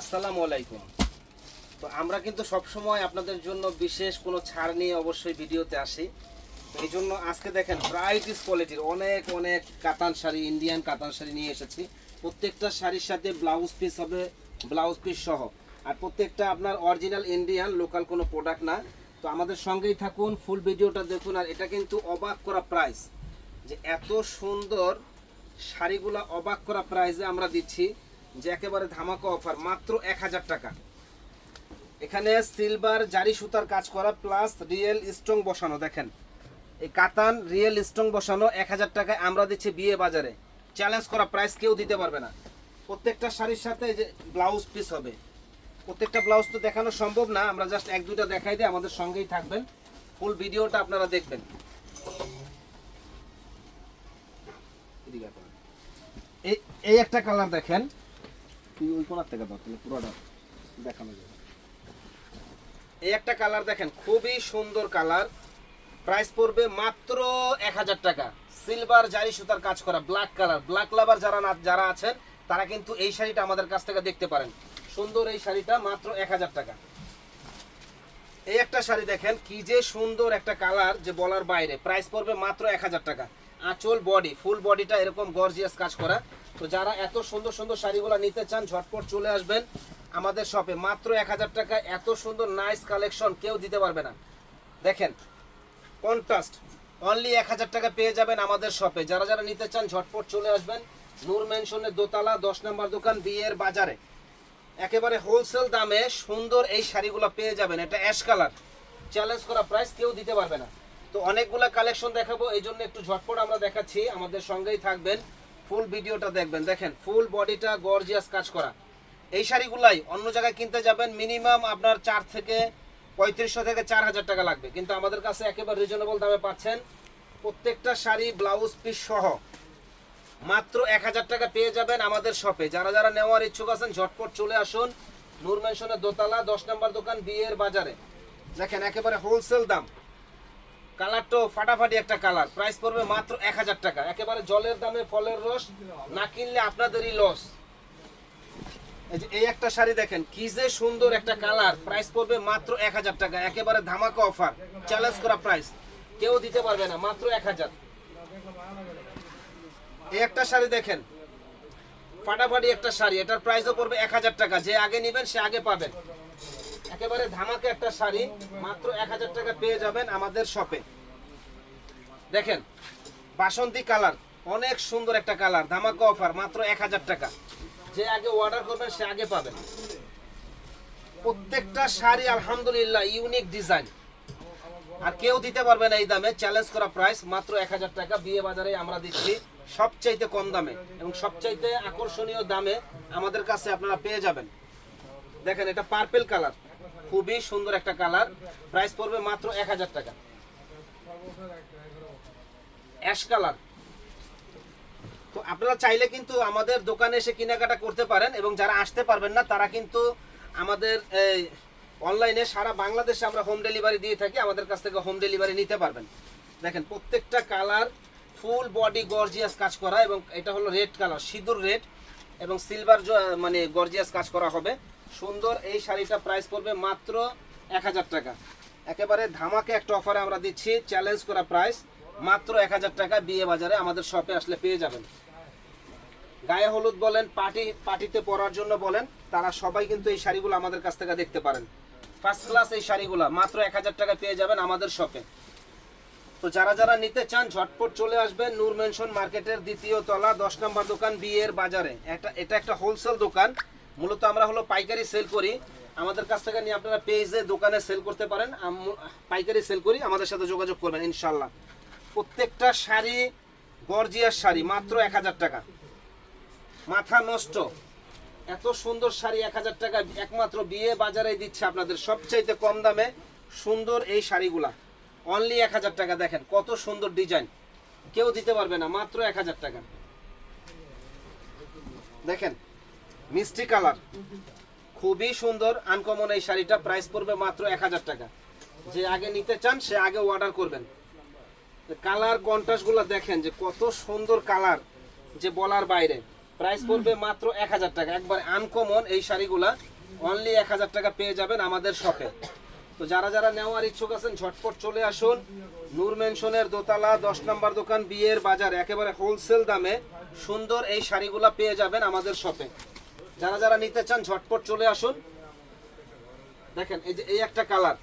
আসসালামু আলাইকুম। তো আমরা কিন্তু সব সময় আপনাদের জন্য বিশেষ কোনো ছাড় নিয়ে অবশ্যই ভিডিওতে আসি। এই জন্য আজকে দেখেন ব্রাইটিস কোয়ালিটির অনেক অনেক কাতান শাড়ি ইন্ডিয়ান কাতান শাড়ি নিয়ে এসেছি। প্রত্যেকটা শাড়ির সাথে ব্লাউজ পিস হবে ব্লাউজ পিস সহ। আর প্রত্যেকটা আপনার অরিজিনাল ইন্ডিয়ান লোকাল কোনো প্রোডাক্ট না। তো আমাদের সঙ্গেই থাকুন ফুল ভিডিওটা দেখুন। আর এটা কিন্তু অবাক করা প্রাইস যে এত সুন্দর শাড়িগুলো অবাক করা প্রাইসে আমরা দিচ্ছি। যে একেবারে ধামাকা অফার মাত্র এক হাজার টাকা। এখানে সিলভার জারি সুতার কাজ করা প্লাস রিয়েল স্ট্রং বসানো, দেখেন। এই কাতান রিয়েল স্ট্রং বসানো, এক হাজার টাকায় আমরা দিচ্ছি বিয়ে বাজারে। চ্যালেঞ্জ করা প্রাইস কেউ দিতে পারবে না। প্রত্যেকটা শাড়ির সাথে যে ব্লাউজ পিস হবে। প্রত্যেকটা ব্লাউজ তো দেখানো সম্ভব না, আমরা জাস্ট এক, দুইটা দেখাই দিই আমাদের সঙ্গেই থাকবেন। ফুল ভিডিওটা আপনারা দেখবেন। এই এই একটা কালার দেখেন। তুই ওই কোনার থেকে দাও তাহলে পুরোটা দেখানো যাবে এই একটা কালার দেখেন, খুবই সুন্দর কালার প্রাইস পড়বে মাত্র এক হাজার টাকা। সিলভার জারি সুতার কাজ করা ব্ল্যাক কালার ব্ল্যাক লাভার যারা যারা আছেন, তারা কিন্তু এই শাড়িটা আমাদের কাছ থেকে দেখতে পারেন। সুন্দর এই শাড়িটা মাত্র এক হাজার টাকা। এই একটা শাড়ি দেখেন, কি যে সুন্দর একটা কালার যে বলার বাইরে। প্রাইস পড়বে মাত্র এক হাজার টাকা। আঁচল বডি ফুল বডিটা এরকম গর্জিয়াস কাজ করা। তো যারা এত সুন্দর সুন্দর শাড়িগুলো নিতে চান, ঝটপট চলে আসবেন আমাদের শপে মাত্র এক হাজার টাকা, এত সুন্দর নাইস কালেকশন কেউ দিতে পারবে না। দেখেন কন্ট্রাস্ট অনলি এক হাজার টাকা পেয়ে যাবেন আমাদের শপে যারা যারা নিতে চান, ঝটপট চলে আসবেন। নূর মেনশনের দোতলা, দশ নম্বর দোকান, বিয়ের বাজারে। একেবারে হোলসেল দামে সুন্দর এই শাড়িগুলো পেয়ে যাবেন। এটা অ্যাশ কালার চ্যালেঞ্জ করা প্রাইস কেউ দিতে পারবে না। তো অনেকগুলা কালেকশন দেখাবো, এই জন্য একটু ঝটপট আমরা দেখাচ্ছি। আমাদের সঙ্গেই থাকবেন ফুল ভিডিওটা দেখবেন। দেখেন, ফুল বডিটা গর্জিয়াস কাজ করা। এই শাড়িগুলাই অন্য জায়গায় কিনতে যাবেন মিনিমাম আপনার চার থেকে পঁয়ত্রিশশো থেকে চার হাজার টাকা লাগবে। কিন্তু আমাদের কাছে একেবারে রিজনেবল দামে পাচ্ছেন প্রত্যেকটা শাড়ি ব্লাউজ পিস সহ। মাত্র এক হাজার টাকা পেয়ে যাবেন আমাদের শপে যারা যারা নেওয়ার ইচ্ছুক আছেন, ঝটপট চলে আসুন। নূর মেনশনের দোতলা, দশ নম্বর দোকান, বিয়ের বাজারে। দেখেন, একেবারে হোলসেল দাম। কালারটাও ফাটাফাটি একটা কালার প্রাইস পড়বে মাত্র এক হাজার টাকা। একেবারে জলের দামে ফলের রস, না কিনলে আপনাদেরই লস এই একটা শাড়ি দেখেন, কি যে সুন্দর একটা কালার প্রাইস পড়বে মাত্র এক হাজার টাকা। একেবারে ধামাকা অফার চ্যালেঞ্জ করা প্রাইস কেউ দিতে পারবে না, মাত্র এক হাজার। এই একটা শাড়ি দেখেন, ফাটাফাটি একটা শাড়ি। এটার প্রাইসও পড়বে এক হাজার টাকা। যে আগে নেবেন, সে আগে পাবেন। একেবারে ধামাকে একটা শাড়ি, মাত্র এক হাজার টাকা পেয়ে যাবেন আমাদের শপে দেখেন, বাসন্তী কালার, অনেক সুন্দর একটা কালার, ধামাকা অফার মাত্র এক হাজার টাকা। যে আগে অর্ডার করবেন, সে আগে পাবেন। প্রত্যেকটা শাড়ি, আলহামদুলিল্লাহ ইউনিক ডিজাইন আর কেউ দিতে পারবে না এই দামে চ্যালেঞ্জ করা প্রাইস মাত্র এক হাজার টাকা। বিয়ে বাজারে আমরা দিচ্ছি সবচাইতে কম দামে এবং সবচাইতে আকর্ষণীয় দামে আমাদের কাছে আপনারা পেয়ে যাবেন। দেখেন, এটা পার্পেল কালার খুবই সুন্দর একটা কালার। প্রাইস পড়বে মাত্র এক হাজার টাকা। Ash colour. তো আপনারা চাইলে কিন্তু আমাদের দোকানে এসে কেনাকাটা করতে পারেন এবং যারা আসতে পারবেন না, তারা কিন্তু আমাদের, এই অনলাইনে সারা বাংলাদেশে আমরা হোম ডেলিভারি দিয়ে থাকি, আমাদের কাছ থেকে হোম ডেলিভারি নিতে পারবেন। দেখেন, প্রত্যেকটা কালার ফুল বডি গর্জিয়াস কাজ করা এবং এটা হলো রেড কালার সিঁদুর রেড এবং সিলভার মানে গর্জিয়াস কাজ করা হবে। সুন্দর এই শাড়িটা প্রাইস পড়বে মাত্র এক হাজার টাকা। একেবারে ধামাকে একটা অফারে আমরা দিচ্ছি চ্যালেঞ্জ করা প্রাইস মাত্র এক হাজার টাকা বিয়ে বাজারে আমাদের শপে আসলে পেয়ে যাবেন। গায়ে হলুদ বলেন পার্টি পার্টিতে পরার জন্য বলেন, তারা সবাই কিন্তু এই শাড়িগুলো আমাদের কাছ থেকে দেখতে পারেন। ফার্স্ট ক্লাস এই শাড়িগুলো, মাত্র এক হাজার টাকা পেয়ে যাবেন আমাদের শপে তো যারা যারা নিতে চান, ঝটপট চলে আসবেন নূর মেনশন মার্কেটের দ্বিতীয় তলা, দশ নম্বর দোকান, বিয়ের বাজারে। একটা এটা একটা হোলসেল দোকান মূলত আমরা হলো পাইকারি সেল করি। আমাদের কাছ থেকে নিয়ে আপনারা পেজে, দোকানে সেল করতে পারেন। পাইকারি সেল করি, আমাদের সাথে যোগাযোগ করবেন ইনশাল্লাহ প্রত্যেকটা শাড়ি গর্জিয়ার শাড়ি, মাত্র এক হাজার টাকা। মাথা নষ্ট। এত সুন্দর শাড়ি এক হাজার টাকা, একমাত্র বিয়ে বাজারে দিচ্ছে আপনাদের সবচাইতে কম দামে সুন্দর এই শাড়িগুলা। অনলি এক হাজার টাকা, দেখেন কত সুন্দর ডিজাইন কেউ দিতে পারবে না, মাত্র এক হাজার টাকা। দেখেন মিষ্টি কালার। খুবই সুন্দর আনকমন এই শাড়িটা। প্রাইস পড়বে মাত্র এক হাজার টাকা। যে আগে নিতে চান, সে আগে অর্ডার করবেন। কালার কন্ট্রাস্টগুলো দেখেন যে কত সুন্দর কালার যে বলার বাইরে। প্রাইস পড়বে মাত্র এক হাজার টাকা। একবার আনকমন এই শাড়িগুলা অনলি এক হাজার টাকা পেয়ে যাবেন আমাদের শপে তো যারা যারা নেওয়ার ইচ্ছুক আছেন, ঝটপট চলে আসুন। নূর মেনশনের দোতলা, দশ নম্বর দোকান, বিয়ের বাজার, একেবারে হোলসেল দামে সুন্দর এই শাড়িগুলা পেয়ে যাবেন আমাদের শপে যারা যারা নিতে চান, ঝটপট চলে আসুন। দেখেন, এই যে এই একটা কালার।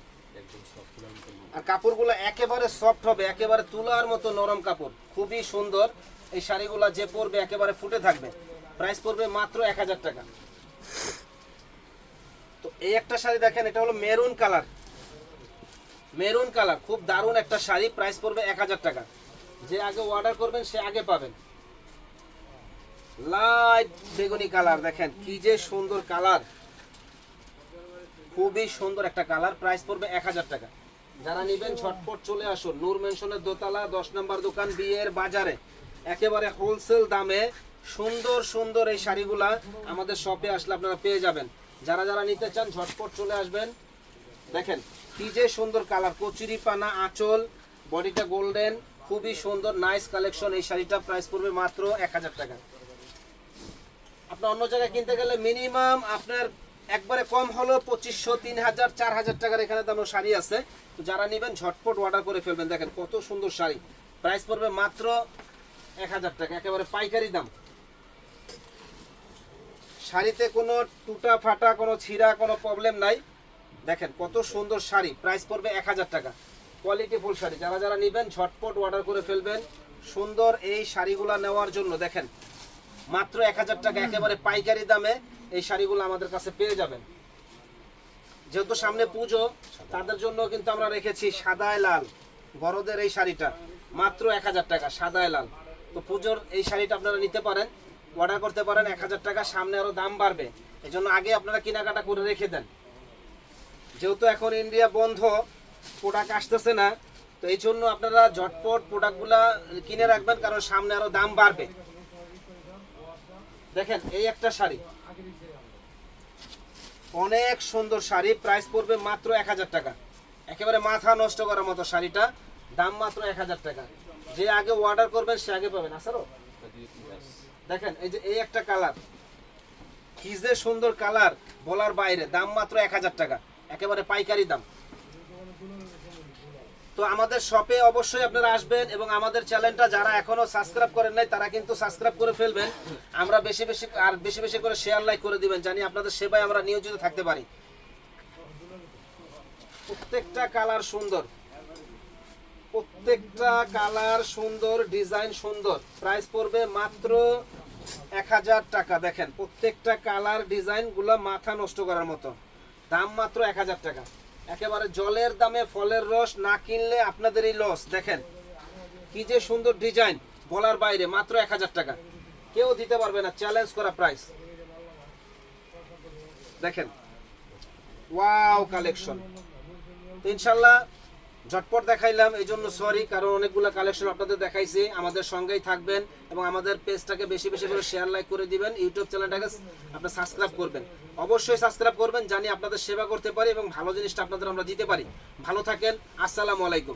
আর কাপড়গুলো একেবারে সফট হবে, একেবারে তুলার মতো নরম কাপড়। খুবই সুন্দর। এই শাড়িগুলো যে পরবে, একেবারে ফুটে থাকবে। প্রাইস পড়বে মাত্র এক হাজার টাকা। তো এই একটা শাড়ি দেখেন, এটা হলো মেরুন কালার মেরুন কালার খুব দারুণ একটা শাড়ি। প্রাইস পড়বে এক হাজার টাকা। যে আগে অর্ডার করবেন, সে আগে পাবেন। লাইট বেগুনি কালার, দেখেন কি যে সুন্দর কালার। খুবই সুন্দর একটা কালার প্রাইস পড়বে এক হাজার টাকা। যারা নেবেন, ঝটপট চলে আসুন। নূর মেনশনের দোতলা, দশ নম্বর দোকান, বিয়ের বাজারে। একেবারে হোলসেল দামে সুন্দর সুন্দর এই শাড়িগুলা আমাদের শপে আসলে আপনারা পেয়ে যাবেন। যারা যারা নিতে চান, ঝটপট চলে আসবেন। দেখেন কি যে সুন্দর কালার, কচুরি পানা, আঁচল বডিটা গোল্ডেন খুবই সুন্দর নাইস কালেকশন এই শাড়িটা প্রাইস পড়বে মাত্র এক হাজার টাকা। আপনার অন্য জায়গায় কিনতে গেলে মিনিমাম আপনার একবারে কম হলো পঁচিশশো তিন হাজার চার হাজার টাকার এখানে দামের শাড়ি আছে। তো যারা নেবেন, ঝটপট অর্ডার করে ফেলবেন। দেখেন কত সুন্দর শাড়ি। প্রাইস পড়বে মাত্র এক হাজার টাকা, একেবারে পাইকারি দাম। শাড়িতে কোনো টুটা ফাটা কোনো ছিঁড়া, কোনো প্রবলেম নাই। দেখেন কত সুন্দর শাড়ি। প্রাইস পড়বে এক হাজার টাকা। কোয়ালিটি ফুল শাড়ি। যারা যারা নেবেন, ঝটপট অর্ডার করে ফেলবেন। সুন্দর এই শাড়িগুলা নেওয়ার জন্য। দেখেন মাত্র এক হাজার টাকা একেবারে পাইকারি দামে এই শাড়িগুলো আমাদের কাছে পেয়ে যাবেন। যেহেতু সামনে পুজো, তাদের জন্য কিন্তু আমরা রেখেছি সাদায় লাল। বড়দের এই শাড়িটা মাত্র এক হাজার টাকা, সাদায় লাল। তো পুজোর এই শাড়িটা আপনারা নিতে পারেন অর্ডার করতে পারেন, এক হাজার টাকা, সামনে আরও দাম বাড়বে। এই জন্য আগে আপনারা কেনাকাটা করে রেখে দেন। যেহেতু এখন ইন্ডিয়া বন্ধ প্রোডাক্ট আসতেছে না, তো এই জন্য আপনারা ঝটপট প্রোডাক্টগুলা কিনে রাখবেন, কারণ সামনে আরও দাম বাড়বে। দেখেন, এই একটা শাড়ি। অনেক সুন্দর শাড়ি প্রাইস পড়বে মাত্র এক হাজার টাকা। একেবারে মাথা নষ্ট করার মতো শাড়িটা, দাম মাত্র এক হাজার টাকা। যে আগে অর্ডার করবেন, সে আগে পাবেন আসারও দেখেন, এই যে এই একটা কালার। কি যে সুন্দর কালার, বলার বাইরে, দাম মাত্র এক হাজার টাকা। একেবারে পাইকারি দাম। তো আমাদের শপে অবশ্যই আপনারা আসবেন এবং আমাদের চ্যানেলটা যারা এখনও সাবস্ক্রাইব করেন নাই, তারা কিন্তু সাবস্ক্রাইব করে ফেলবেন। আমরা বেশি বেশি আর বেশি বেশি করে শেয়ার লাইক করে দিবেন। জানি আপনাদের সেবায় আমরা নিয়োজিত থাকতে পারি। প্রত্যেকটা কালার সুন্দর। প্রত্যেকটা কালার সুন্দর ডিজাইন সুন্দর। প্রাইস পড়বে মাত্র এক হাজার টাকা। দেখেন, প্রত্যেকটা কালার ডিজাইনগুলো মাথা নষ্ট করার মতো। দাম মাত্র এক হাজার টাকা। একেবারে জলের দামে ফলের রস না কিনলে আপনাদের এই লস দেখেন, কি যে সুন্দর ডিজাইন বলার বাইরে, মাত্র এক হাজার টাকা। কেউ দিতে পারবে না চ্যালেঞ্জ করা প্রাইস দেখেন ওয়াও কালেকশন ইনশাল্লাহ ঝটপট দেখাইলাম, এই জন্য সরি কারণ অনেকগুলো কালেকশন আপনাদের দেখাইছি, আমাদের সঙ্গেই থাকবেন এবং আমাদের পেজটাকে বেশি বেশি করে শেয়ার লাইক করে দিবেন ইউটিউব চ্যানেলটাকে আপনার সাবস্ক্রাইব করবেন। অবশ্যই সাবস্ক্রাইব করবেন, জানি আপনাদের সেবা করতে পারি এবং ভালো জিনিসটা আপনাদের আমরা দিতে পারি। ভালো থাকেন, আসসালামু আলাইকুম।